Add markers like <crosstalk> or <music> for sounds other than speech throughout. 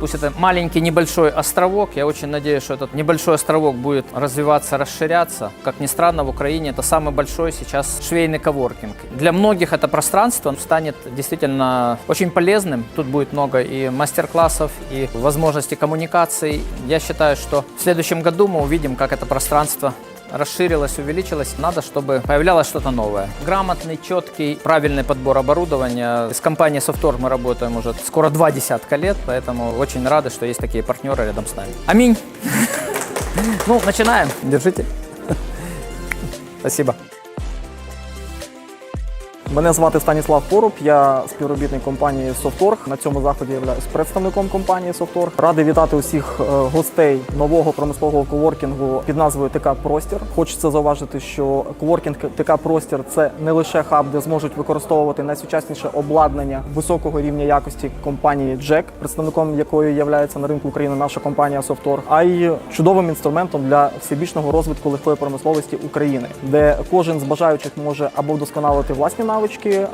Пусть это маленький небольшой островок, я очень надеюсь, что этот небольшой островок будет развиваться, расширяться. Как ни странно, в Украине это самый большой сейчас швейный коворкинг. Для многих это пространство станет действительно очень полезным. Тут будет много и мастер-классов, и возможностей коммуникаций. Я считаю, что в следующем году мы увидим, как это пространство расширилось, увеличилось. Надо, чтобы появлялось что-то новое. Грамотный, четкий, правильный подбор оборудования. С компанией Software мы работаем уже скоро два десятка лет, поэтому очень рады, что есть такие партнеры рядом с нами. Аминь. <laughs> Ну, начинаем. Держите. Спасибо. Мене звати Станіслав Поруб, я співробітник компанії Softorg. На цьому заході являюсь представником компанії Softorg. Радий вітати усіх е, гостей нового промислового коворкінгу під назвою ТК Простір. Хочеться зауважити, що коворкінг ТК Простір це не лише хаб, де зможуть використовувати найсучасніше обладнання високого рівня якості компанії Jack, представником якої є на ринку України наша компанія Softorg, а й чудовим інструментом для всебічного розвитку легкої промисловості України, де кожен з бажаючих може або вдосконалити власні навички,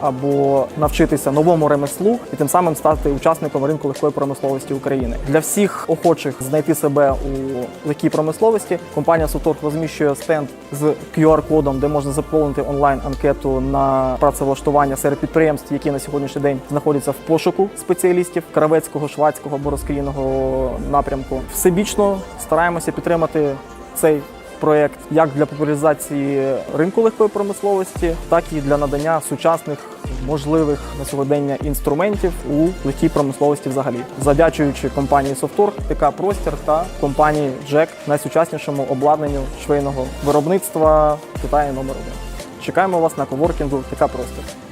або навчитися новому ремеслу і тим самим стати учасником ринку легкої промисловості України. Для всіх охочих знайти себе у легкій промисловості. Компанія Softorg розміщує стенд з QR-кодом, де можна заповнити онлайн анкету на працевлаштування серед підприємств, які на сьогоднішній день знаходяться в пошуку спеціалістів кравецького, швадського або розкрійного напрямку. Всебічно стараємося підтримати цей проєкт як для популяризації ринку легкої промисловості, так і для надання сучасних можливих на сьогодення інструментів у легкій промисловості взагалі, завдячуючи компанії Softorg, ТК Простір та компанії Jack найсучаснішому обладнанню швейного виробництва в Китаї номер один. Чекаємо вас на коворкінгу ТК Простір.